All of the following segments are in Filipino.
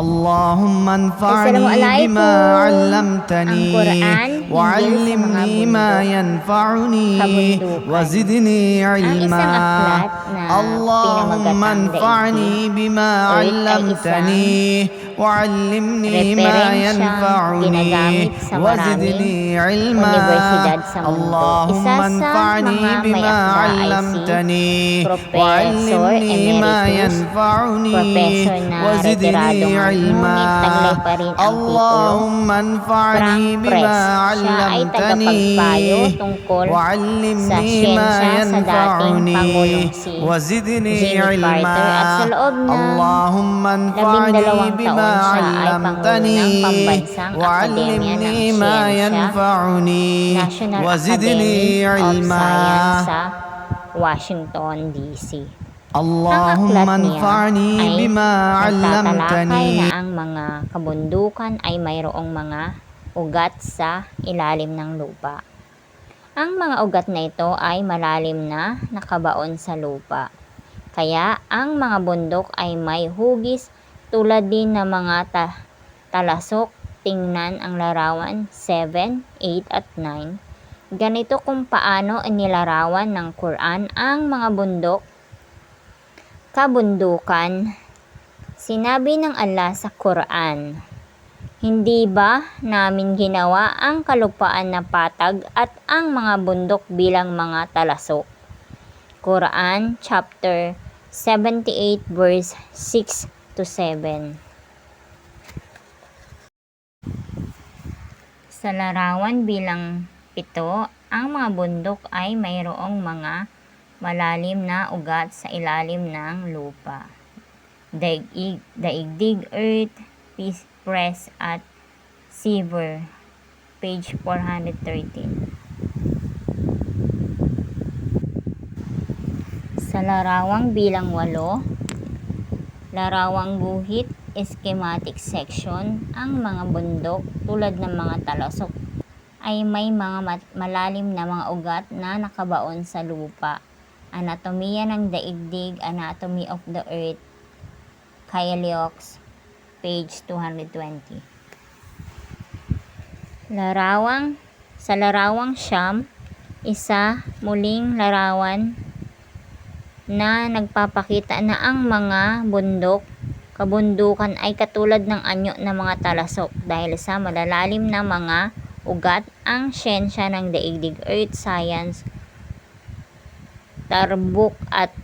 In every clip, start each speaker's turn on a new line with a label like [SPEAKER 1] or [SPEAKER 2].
[SPEAKER 1] اللهم انفعني بما علمتني وعلمني ما ينفعني وزدني علما. اللهم انفعني بما علمتني. وعلمني ما
[SPEAKER 2] referensyang
[SPEAKER 1] ينفعني
[SPEAKER 2] ginagamit sa
[SPEAKER 1] وزدني
[SPEAKER 2] maraming
[SPEAKER 1] علما
[SPEAKER 2] universidad sa mundo.
[SPEAKER 1] اللهم
[SPEAKER 2] Isa sa
[SPEAKER 1] انفعني
[SPEAKER 2] mga may
[SPEAKER 1] بما
[SPEAKER 2] akda ay si
[SPEAKER 1] علمتني
[SPEAKER 2] Professor
[SPEAKER 1] وعلمني ما
[SPEAKER 2] Emeritus,
[SPEAKER 1] ينفعني
[SPEAKER 2] Professor na
[SPEAKER 1] وزدني
[SPEAKER 2] retiradong
[SPEAKER 1] علما
[SPEAKER 2] ngunit taglay pa rin ang titulo.
[SPEAKER 1] اللهم انفعني
[SPEAKER 2] Frank
[SPEAKER 1] بما
[SPEAKER 2] Press. Siya ay tagapagpayo
[SPEAKER 1] علمتني
[SPEAKER 2] tungkol sa
[SPEAKER 1] وعلمني ما
[SPEAKER 2] siyensya sa dating
[SPEAKER 1] ينفعني
[SPEAKER 2] Pangulong si
[SPEAKER 1] وزدني
[SPEAKER 2] Jimmy
[SPEAKER 1] علما
[SPEAKER 2] Carter at sa loob ng
[SPEAKER 1] اللهم انفعني
[SPEAKER 2] labindalawang
[SPEAKER 1] بما
[SPEAKER 2] taon siya ay
[SPEAKER 1] علمتني
[SPEAKER 2] Pangulo ng Pambansang Akademya
[SPEAKER 1] وعلمني
[SPEAKER 2] ng
[SPEAKER 1] ما
[SPEAKER 2] Siyensya,
[SPEAKER 1] ينفعني
[SPEAKER 2] National
[SPEAKER 1] وزدني
[SPEAKER 2] Academy of
[SPEAKER 1] علما
[SPEAKER 2] Science sa Washington, D.C.
[SPEAKER 1] اللهم
[SPEAKER 2] Ang aklat niya
[SPEAKER 1] انفعني
[SPEAKER 2] ay
[SPEAKER 1] بما
[SPEAKER 2] nagtatalakay
[SPEAKER 1] علمتني
[SPEAKER 2] na ang mga kabundukan ay mayroong mga ugat sa ilalim ng lupa. Ang mga ugat na ito ay malalim na nakabaon sa lupa. Kaya ang mga bundok ay may hugis tulad din ng mga ta- talasok. Tingnan ang larawan 7, 8 at 9. Ganito kung paano inilarawan ng Quran ang mga bundok kabundukan. Sinabi ng Allah sa Quran, Hindi ba namin ginawa ang kalupaan na patag at ang mga bundok bilang mga talasok? Quran chapter 78 verse 6 to 7. Sa larawan bilang pito, ang mga bundok ay mayroong mga malalim na ugat sa ilalim ng lupa. Daig, daigdig, earth, peace, press, at silver. Page 413. Sa larawang bilang walo, larawang guhit, schematic section, ang mga bundok tulad ng mga talasok ay may mga malalim na mga ugat na nakabaon sa lupa. Anatomiya ng daigdig, Anatomy of the Earth, Cayliox, page 220. Larawang sa larawang siyam, isa muling larawan na nagpapakita na ang mga bundok kabundukan ay katulad ng anyo ng mga talasok dahil sa malalalim na mga ugat ang siyensya ng daigdig earth science Tarbuk at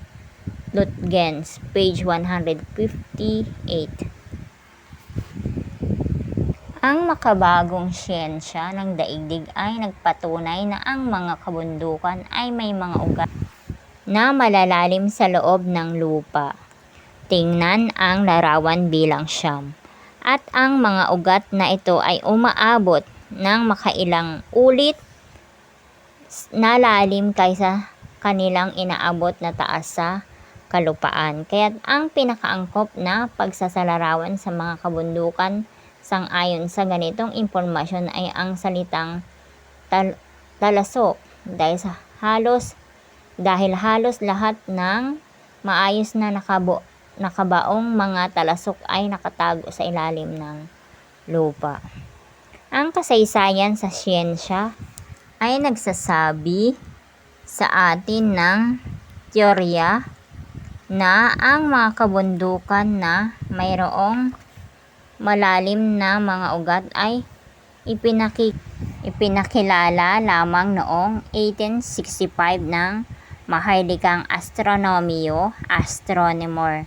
[SPEAKER 2] Lutgens page 158 ang makabagong siyensya ng daigdig ay nagpatunay na ang mga kabundukan ay may mga ugat na malalalim sa loob ng lupa. Tingnan ang larawan bilang siyam. At ang mga ugat na ito ay umaabot ng makailang ulit na lalim kaysa kanilang inaabot na taas sa kalupaan. Kaya ang pinakaangkop na pagsasalarawan sa mga kabundukan sangayon sa ganitong impormasyon ay ang salitang tal- talasok dahil sa halos dahil halos lahat ng maayos na nakabo, nakabaong mga talasok ay nakatago sa ilalim ng lupa. Ang kasaysayan sa siyensya ay nagsasabi sa atin ng teorya na ang mga kabundukan na mayroong malalim na mga ugat ay ipinaki, ipinakilala lamang noong 1865 ng maharlikang astronomyo, astronomer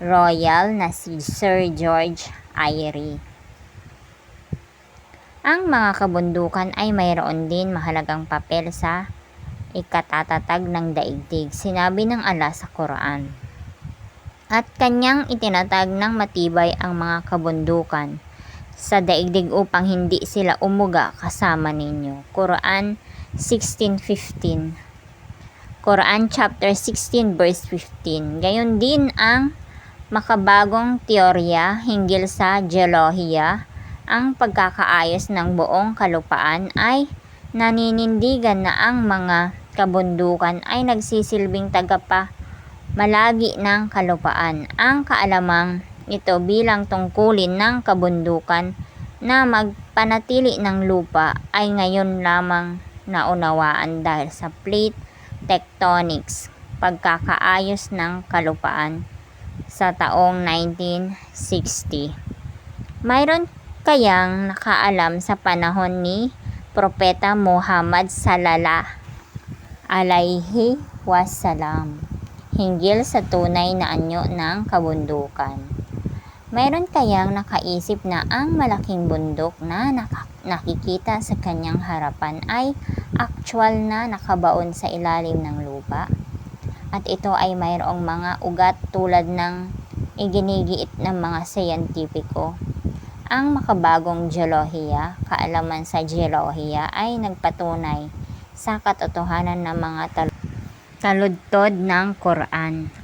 [SPEAKER 2] royal na si Sir George Airy. Ang mga kabundukan ay mayroon din mahalagang papel sa ikatatatag ng daigdig, sinabi ng Allah sa Quran. At kanyang itinatag ng matibay ang mga kabundukan sa daigdig upang hindi sila umuga kasama ninyo. Quran 16.15 Quran chapter 16 verse 15 Gayon din ang makabagong teorya hinggil sa geolohiya ang pagkakaayos ng buong kalupaan ay naninindigan na ang mga kabundukan ay nagsisilbing tagapa malagi ng kalupaan. Ang kaalamang ito bilang tungkulin ng kabundukan na magpanatili ng lupa ay ngayon lamang naunawaan dahil sa plate tectonics, pagkakaayos ng kalupaan sa taong 1960. Mayroon kayang nakaalam sa panahon ni Propeta Muhammad sallallahu alaihi wasalam hinggil sa tunay na anyo ng kabundukan. Mayroon kayang nakaisip na ang malaking bundok na nakikita sa kanyang harapan ay actual na nakabaon sa ilalim ng lupa? At ito ay mayroong mga ugat tulad ng iginigiit ng mga siyentipiko. Ang makabagong geolohiya, kaalaman sa geolohiya ay nagpatunay sa katotohanan ng mga tal- taludtod ng Quran.